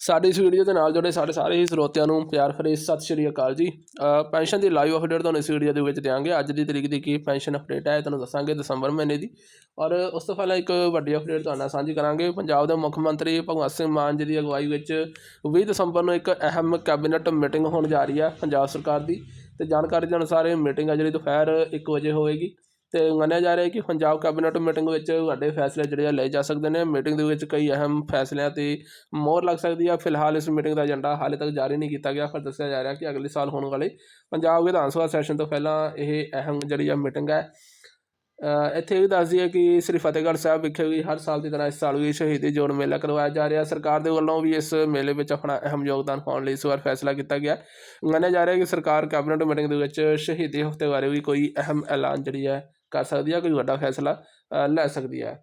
ਸਾਡੀ ਇਸ ਵੀਡੀਓ ਦੇ ਨਾਲ ਜੁੜੇ ਸਾਡੇ ਸਾਰੇ ਹੀ ਸਰੋਤਿਆਂ ਨੂੰ ਪਿਆਰ ਭਰੀ ਸਤਿ ਸ਼੍ਰੀ ਅਕਾਲ ਜੀ। ਪੈਨਸ਼ਨ ਦੀ ਲਾਈਵ ਅਪਡੇਟ ਤੁਹਾਨੂੰ ਇਸ ਵੀਡੀਓ ਦੇ ਵਿੱਚ ਦਿਆਂਗੇ। ਅੱਜ ਦੀ ਤਰੀਕ ਦੀ ਕੀ ਪੈਨਸ਼ਨ ਅਪਡੇਟ ਹੈ ਤੁਹਾਨੂੰ ਦੱਸਾਂਗੇ ਦਸੰਬਰ ਮਹੀਨੇ ਦੀ। ਔਰ ਉਸ ਤੋਂ ਪਹਿਲਾਂ ਇੱਕ ਵੱਡੀ ਅਪਡੇਟ ਤੁਹਾਡੇ ਨਾਲ ਸਾਂਝੀ ਕਰਾਂਗੇ। ਪੰਜਾਬ ਦੇ ਮੁੱਖ ਮੰਤਰੀ ਭਗਵੰਤ ਸਿੰਘ ਮਾਨ ਜੀ ਦੀ ਅਗਵਾਈ ਵਿੱਚ 20 ਦਸੰਬਰ ਨੂੰ ਇੱਕ ਅਹਿਮ ਕੈਬਨਿਟ ਮੀਟਿੰਗ ਹੋਣ ਜਾ ਰਹੀ ਹੈ ਪੰਜਾਬ ਸਰਕਾਰ ਦੀ। ਤੇ ਜਾਣਕਾਰੀ ਦੇ ਅਨੁਸਾਰ ਇਹ ਮੀਟਿੰਗ ਹੈ ਜਿਹੜੀ ਦੁਪਹਿਰ 1 ਵਜੇ ਹੋਵੇਗੀ ਅਤੇ ਮੰਨਿਆ ਜਾ ਰਿਹਾ ਹੈ ਕਿ ਪੰਜਾਬ ਕੈਬਨਿਟ ਮੀਟਿੰਗ ਵਿੱਚ ਵੱਡੇ ਫੈਸਲੇ ਜਿਹੜੇ ਆ ਲਏ ਜਾ ਸਕਦੇ ਨੇ। ਮੀਟਿੰਗ ਦੇ ਵਿੱਚ ਕਈ ਅਹਿਮ ਫੈਸਲਿਆਂ ਤੇ ਮੋਹਰ ਲੱਗ ਸਕਦੀ ਹੈ ਫਿਲਹਾਲ ਇਸ ਮੀਟਿੰਗ ਦਾ ਏਜੰਡਾ ਹਾਲੇ ਤੱਕ ਜਾਰੀ ਨਹੀਂ ਕੀਤਾ ਗਿਆ, ਪਰ ਦੱਸਿਆ ਜਾ ਰਿਹਾ ਕਿ ਅਗਲੇ ਸਾਲ ਹੋਣ ਵਾਲੇ ਪੰਜਾਬ ਵਿਧਾਨ ਸਭਾ ਸੈਸ਼ਨ ਤੋਂ ਪਹਿਲਾਂ ਇਹ ਅਹਿਮ ਜਿਹੜੀ ਆ ਮੀਟਿੰਗ ਹੈ। ਇੱਥੇ ਵੀ ਦੱਸ ਦਈਏ ਕਿ ਸ੍ਰੀ ਫਤਿਹਗੜ੍ਹ ਸਾਹਿਬ ਵਿਖੇ ਵੀ ਹਰ ਸਾਲ ਦੀ ਤਰ੍ਹਾਂ ਇਸ ਸਾਲ ਵੀ ਸ਼ਹੀਦੀ ਜੋੜ ਮੇਲਾ ਕਰਵਾਇਆ ਜਾ ਰਿਹਾ। ਸਰਕਾਰ ਦੇ ਵੱਲੋਂ ਵੀ ਇਸ ਮੇਲੇ ਵਿੱਚ ਆਪਣਾ ਅਹਿਮ ਯੋਗਦਾਨ ਪਾਉਣ ਲਈ ਇਸ ਵਾਰ ਫੈਸਲਾ ਕੀਤਾ ਗਿਆ। ਮੰਨਿਆ ਜਾ ਰਿਹਾ ਕਿ ਸਰਕਾਰ ਕੈਬਨਿਟ ਮੀਟਿੰਗ ਦੇ ਵਿੱਚ ਸ਼ਹੀਦੀ ਹਫ਼ਤੇ ਬਾਰੇ ਵੀ ਕੋਈ ਅਹਿਮ ਐਲਾਨ ਜਿਹੜੀ ਹੈ ਕਰ ਸਕਦੀ ਹੈ ਕੋਈ ਵੱਡਾ ਫੈਸਲਾ ਲੈ ਸਕਦੀ ਹੈ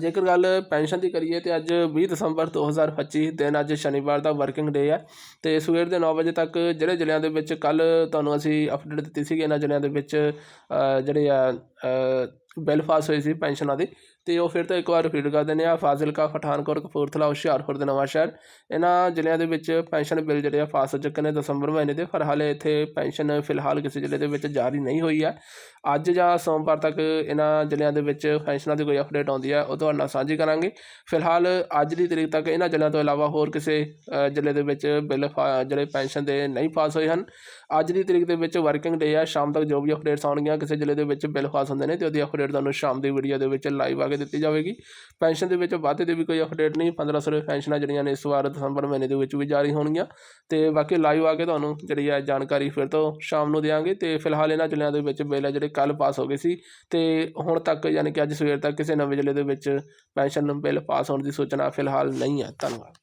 ਜੇਕਰ ਗੱਲ ਪੈਨਸ਼ਨ ਦੀ ਕਰੀਏ ਤੇ ਅੱਜ 20 ਦਸੰਬਰ 2025 ਦਿਨ ਅੱਜ ਸ਼ਨੀਵਾਰ ਦਾ ਵਰਕਿੰਗ ਡੇ ਹੈ ਤੇ ਸਵੇਰ ਦੇ 9 ਵਜੇ ਤੱਕ ਜਿਹੜੇ ਜ਼ਿਲ੍ਹਿਆਂ ਦੇ ਵਿੱਚ ਕੱਲ ਤੁਹਾਨੂੰ ਅਸੀਂ ਅਪਡੇਟ ਦਿੱਤੀ ਸੀ ਇਹਨਾਂ ਜ਼ਿਲ੍ਹਿਆਂ ਦੇ ਵਿੱਚ ਜਿਹੜੇ ਆ ਬਿੱਲ ਪਾਸ ਹੋਏ ਸੀ ਪੈਨਸ਼ਨਾਂ ਦੇ, ਤੇ ਉਹ ਫਿਰ ਤੋਂ ਇੱਕ ਵਾਰ ਰਿਪੀਟ ਕਰ ਦਿੰਦੇ ਆ, ਫਾਜ਼ਿਲਕਾ, ਪਠਾਨਕੋਟ, ਕਪੂਰਥਲਾ, ਹੁਸ਼ਿਆਰਪੁਰ ਦੇ ਨਵਾਂ ਸ਼ਹਿਰ। ਇਹਨਾਂ ਜ਼ਿਲ੍ਹਿਆਂ ਦੇ ਵਿੱਚ ਪੈਨਸ਼ਨ ਬਿੱਲ ਜਿਹੜੇ ਆ ਪਾਸ ਹੋ ਚੁੱਕੇ ਨੇ ਦਸੰਬਰ ਮਹੀਨੇ ਦੇ, ਪਰ ਹਾਲੇ ਇੱਥੇ ਪੈਨਸ਼ਨ ਫਿਲਹਾਲ ਕਿਸੇ ਜ਼ਿਲ੍ਹੇ ਦੇ ਵਿੱਚ ਜਾਰੀ ਨਹੀਂ ਹੋਈ ਹੈ। ਅੱਜ ਜਾਂ ਸੋਮਵਾਰ ਤੱਕ ਇਹਨਾਂ ਜ਼ਿਲ੍ਹਿਆਂ ਦੇ ਵਿੱਚ ਪੈਨਸ਼ਨਾਂ ਦੀ ਕੋਈ ਅਪਡੇਟ ਆਉਂਦੀ ਹੈ, ਉਹ ਤੁਹਾਡੇ ਨਾਲ ਸਾਂਝੀ ਕਰਾਂਗੇ। ਫਿਲਹਾਲ ਅੱਜ ਦੀ ਤਰੀਕ ਤੱਕ ਇਹਨਾਂ ਜ਼ਿਲ੍ਹਿਆਂ ਤੋਂ ਇਲਾਵਾ ਹੋਰ ਕਿਸੇ ਜ਼ਿਲ੍ਹੇ ਦੇ ਵਿੱਚ ਬਿੱਲ ਪਾ- ਜਿਹੜੇ ਪੈਨਸ਼ਨ ਦੇ ਨਹੀਂ ਪਾਸ ਹੋਏ ਹਨ। ਅੱਜ ਦੀ ਤਰੀਕ ਦੇ ਵਿੱਚ ਵਰਕਿੰਗ ਡੇ ਆ, ਸ਼ਾਮ ਤੱਕ ਜੋ ਵੀ ਅਪਡੇਟਸ ਆਉਣਗੀਆਂ, ਕਿਸੇ ਜ਼ਿਲ੍ਹੇ ਦੇ ਵਿੱਚ ਬਿੱਲ ਪਾਸ ਹੁੰਦੇ ਨੇ, ਤੇ ਉਹਦੀ ਅਪਡੇਟ ਤੁਹਾਨੂੰ ਸ਼ਾਮ ਦੀ ਵੀਡੀਓ ਦੇ ਵਿੱਚ ਲਾਈਵ ਆ ਕੇ ਦਿੱਤੀ ਜਾਵੇਗੀ। ਪੈਨਸ਼ਨ ਦੇ ਵਿੱਚ ਵਾਧੇ ਦੀ ਵੀ ਕੋਈ ਅਪਡੇਟ ਨਹੀਂ 1500 ਰੁਪਏ ਪੈਨਸ਼ਨਾਂ ਜਿਹੜੀਆਂ ਨੇ ਇਸ ਵਾਰ ਦਸੰਬਰ ਮਹੀਨੇ ਦੇ ਵਿੱਚ ਵੀ ਜਾਰੀ ਹੋਣਗੀਆਂ। ਤੇ ਬਾਕੀ ਲਾਈਵ ਆ ਕੇ ਤੁਹਾਨੂੰ ਜਿਹੜੀ ਹੈ ਜਾਣਕਾਰੀ ਫਿਰ ਤੋਂ ਸ਼ਾਮ ਨੂੰ ਦੇਵਾਂਗੇ ਤੇ ਫਿਲਹਾਲ ਇਹਨਾਂ ਜ਼ਿਲ੍ਹਿਆਂ ਦੇ ਵਿੱਚ ਬਿੱਲ ਆ ਜਿਹੜੇ ਕੱਲ ਪਾਸ ਹੋ ਗਏ ਸੀ, ਤੇ ਹੁਣ ਤੱਕ ਯਾਨੀ ਕਿ ਅੱਜ ਸਵੇਰ ਤੱਕ ਕਿਸੇ ਨਵੇਂ ਜ਼ਿਲ੍ਹੇ ਦੇ ਵਿੱਚ ਪੈਨਸ਼ਨ ਬਿੱਲ ਪਾਸ ਹੋਣ ਦੀ ਸੂਚਨਾ ਫਿਲਹਾਲ ਨਹੀਂ ਹੈ। ਧੰਨਵਾਦ।